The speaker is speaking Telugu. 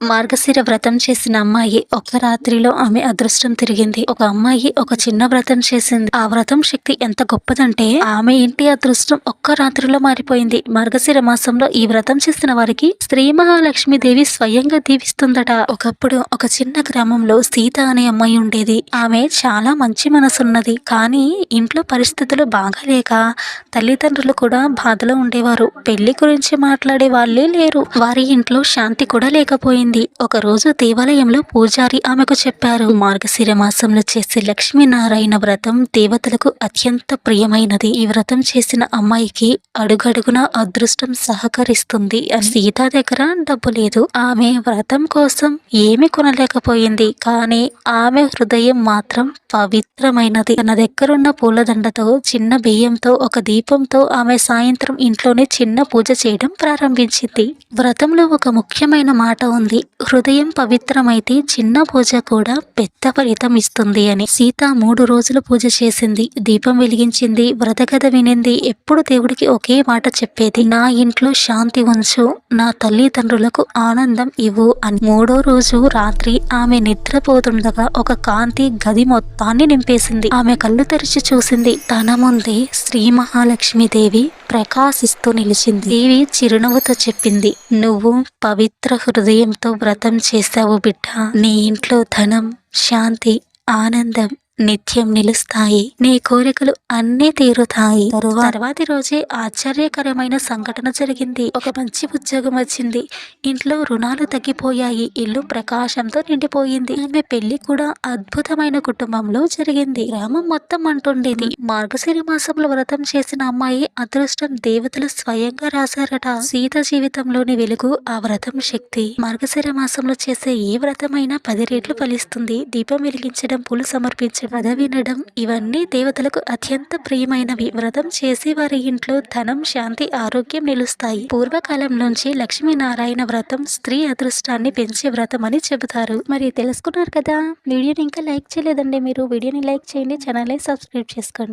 మార్గశిర వ్రతం చేసిన అమ్మాయి ఒక్క రాత్రిలో ఆమె అదృష్టం తిరిగింది. ఒక అమ్మాయి ఒక చిన్న వ్రతం చేసింది. ఆ వ్రతం శక్తి ఎంత గొప్పదంటే ఆమె ఇంటి అదృష్టం ఒక్క రాత్రిలో మారిపోయింది. మార్గశిర మాసంలో ఈ వ్రతం చేసిన వారికి శ్రీ మహాలక్ష్మి దేవి స్వయంగా దీవిస్తుందట. ఒకప్పుడు ఒక చిన్న గ్రామంలో సీత అనే అమ్మాయి ఉండేది. ఆమె చాలా మంచి మనసున్నది. కానీ ఇంట్లో పరిస్థితులు బాగాలేక తల్లిదండ్రులు కూడా బాధలో ఉండేవారు. పెళ్ళి గురించి మాట్లాడే వాళ్ళే లేరు. వారి ఇంట్లో శాంతి కూడా లేకపోయింది. ఒక రోజు దేవాలయంలో పూజారి ఆమెకు చెప్పారు మార్గశిర మాసంలో చేసే లక్ష్మీనారాయణ వ్రతం దేవతలకు అత్యంత ప్రియమైనది. ఈ వ్రతం చేసిన అమ్మాయికి అడుగడుగున అదృష్టం సహకరిస్తుంది అని సీత దగ్గర డబ్బు లేదు. ఆమె వ్రతం కోసం ఏమి కొనలేకపోయింది. కానీ ఆమె హృదయం మాత్రం పవిత్రమైనది. తన దగ్గరున్న పూలదండతో చిన్న బియ్యంతో ఒక దీపంతో ఆమె సాయంత్రం ఇంట్లోనే చిన్న పూజ చేయడం ప్రారంభించింది. వ్రతంలో ఒక ముఖ్యమైన మాట ఉంది. హృదయం పవిత్రమైతే చిన్న పూజ కూడా పెద్ద ఫలితం ఇస్తుంది అని. సీత మూడు రోజులు పూజ చేసింది. దీపం వెలిగించింది. వ్రతకథ వినింది. ఎప్పుడు దేవుడికి ఒకే మాట చెప్పేది? నా ఇంట్లో శాంతి ఉంచు. నా తల్లిదండ్రులకు ఆనందం ఇవ్వు అని. మూడో రోజు రాత్రి ఆమె నిద్రపోతుండగా ఒక కాంతి గది మొత్తాన్ని నింపేసింది. ఆమె కళ్ళు తెరిచి చూసింది. తన ముందే శ్రీ మహాలక్ష్మీదేవి ప్రకాశిస్తూ నిలిచింది. దేవి చిరునవ్వుతో చెప్పింది. నువ్వు పవిత్ర హృదయంతో వ్రతం చేస్తావు బిడ్డ. నీ ఇంట్లో ధనం శాంతి ఆనందం నిత్యం నిలుస్తాయి. నీ కోరికలు అన్నీ తీరుతాయి. తరువా- తర్వాతి రోజే ఆశ్చర్యకరమైన సంఘటన జరిగింది. ఒక మంచి ఉద్యోగం వచ్చింది. ఇంట్లో రుణాలు తగ్గిపోయాయి. ఇల్లు ప్రకాశంతో నిండిపోయింది. ఆమె పెళ్ళి కూడా అద్భుతమైన కుటుంబంలో జరిగింది. గ్రామం మొత్తం అంటుండేది. మార్గశిర మాసంలో వ్రతం చేసిన అమ్మాయి అదృష్టం దేవతలు స్వయంగా రాశారట. సీత జీవితంలోని వెలుగు ఆ వ్రతం శక్తి. మార్గశిర మాసంలో చేసే ఏ వ్రతమైనా పది రెట్లు ఫలిస్తుంది. దీపం వెలిగించడం పూలు సమర్పించడం కథ వినడం ఇవన్నీ దేవతలకు అత్యంత ప్రియమైనవి. వ్రతం చేసి వారి ఇంట్లో ధనం శాంతి ఆరోగ్యం నిలుస్తాయి. పూర్వకాలం నుంచి లక్ష్మీనారాయణ వ్రతం స్త్రీ అదృష్టాన్ని పెంచే వ్రతం అని చెబుతారు. మరి తెలుసుకున్నారు కదా? వీడియోని ఇంకా లైక్ చేయలేదండి మీరు? వీడియోని లైక్ చేయండి ఛానల్ని సబ్స్క్రైబ్ చేసుకోండి.